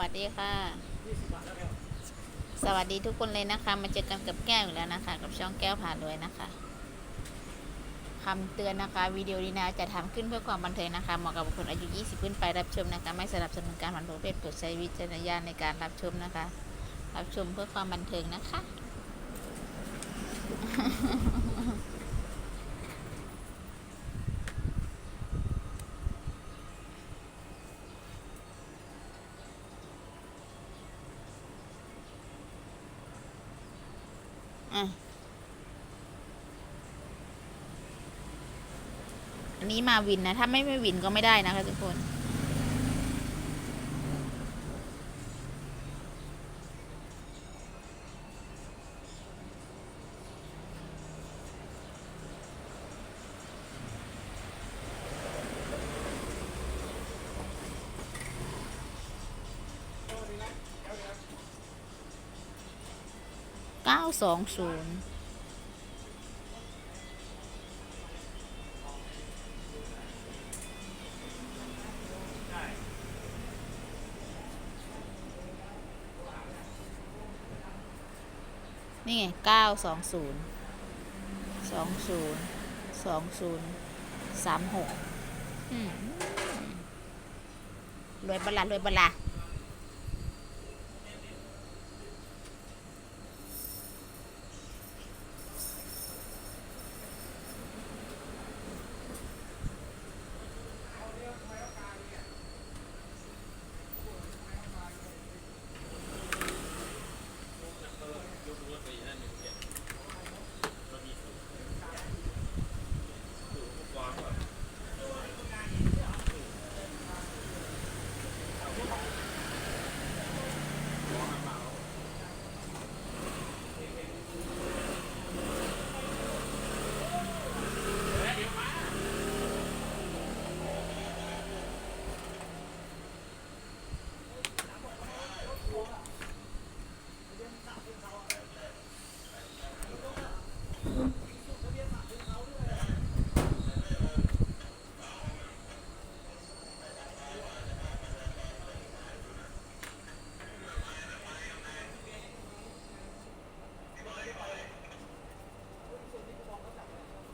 วัสดีค่ะ สวัสดีทุกคนเลยนะคะ มาเจอกันกับแก้วอีกแล้วนะคะ กับช่องแก้วผ่านรวยนะคะคำเตือนนะคะ วิดีโอนี้นะจะทำขึ้นเพื่อความบันเทิงนะคะ เหมาะกับบุคคลอายุ 20 ขึ้นไปรับชมนะคะ ไม่สนับสนุนการผ่านปรเภทโปรดใช้วิจารณญาณในการรับชมนะคะ รับชมเพื่อความบันเทิงนะคะ อะอันนี้มาวินนะ ถ้าไม่ไม่วินก็ไม่ได้นะคะทุกคน สองศูนย์นี่ไงเก้าสองศูนย์สองศูนย์สองศูนย์สามหกรวยบลารวยบลา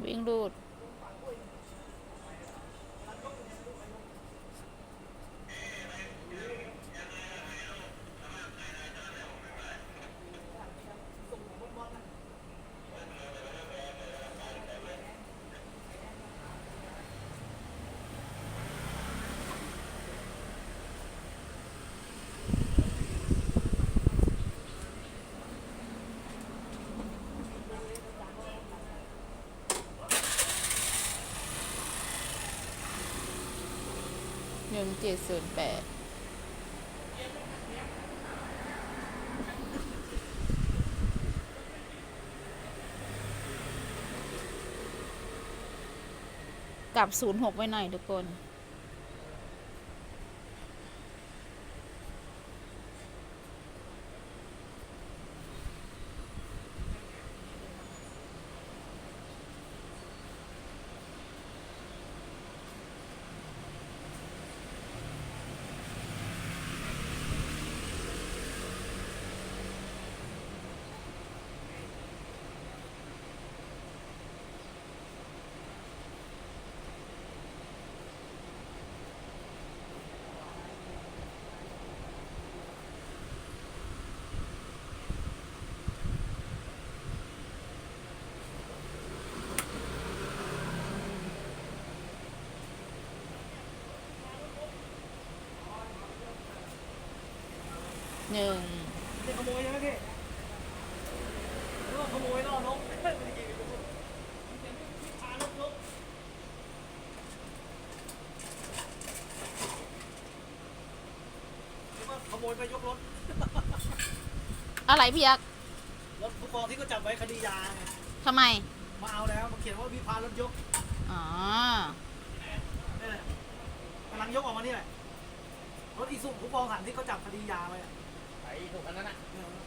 วิ่งรูด หนึ่งเจ็ดศูนย์แปดกับศูนย์หกไว้หน่อยทุกคน หนึ่งจะขโมยใช่ไหมพี่หรือว่าขโมยล่อนกอว่าขโมยไปยกรถ อะไรพี่ยักษ์รถผู้กองที่ก็จับไว้คดียาไงทำไม มาเอาแล้วมาเขียนว่าวิพารถยกอ๋อนี่แหละกำลังยกออกมานี่แหละ รถอีสุผู้กองหันที่เขาจับคดียาไว้อะ ไอ้ถูกันนั้นอะ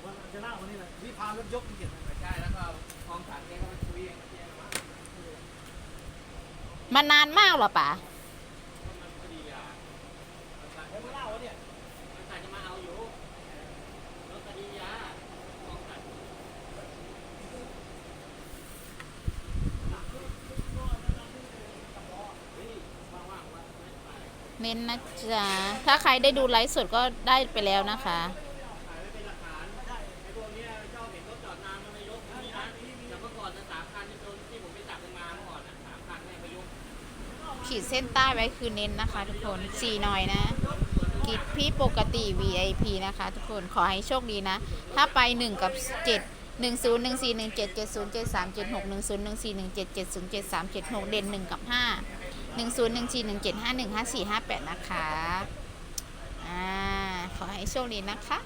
วันจะเล่าวันนี้เลยนี่พารถยกมัเก็บไปใช่แล้วก็กองสันเนี่ยก็มาคุยเองมานานมากเหรอป๋าเม้นนะจ๊ะ ถ้าใครได้ดูไลฟ์สดก็ได้ไปแล้วนะคะ ขีดเส้นใต้ไว้คือเน้นนะคะ ทุกคนสี่หน่อยนะกิจพี่ปกติ VIP นะคะ ทุกคนขอให้โชคดีนะ ถ้าไป 1 กับ 7 1 0 1 4 1 7 7 0 7 3 7 6 1 0 1 4 1 7 7 0 7 3 7 6 เด่น1 กับ 5 1 0 1 4 1 7 5 1 5 4 5 8 นะคะ อ่า ขอให้โชคดีนะคะ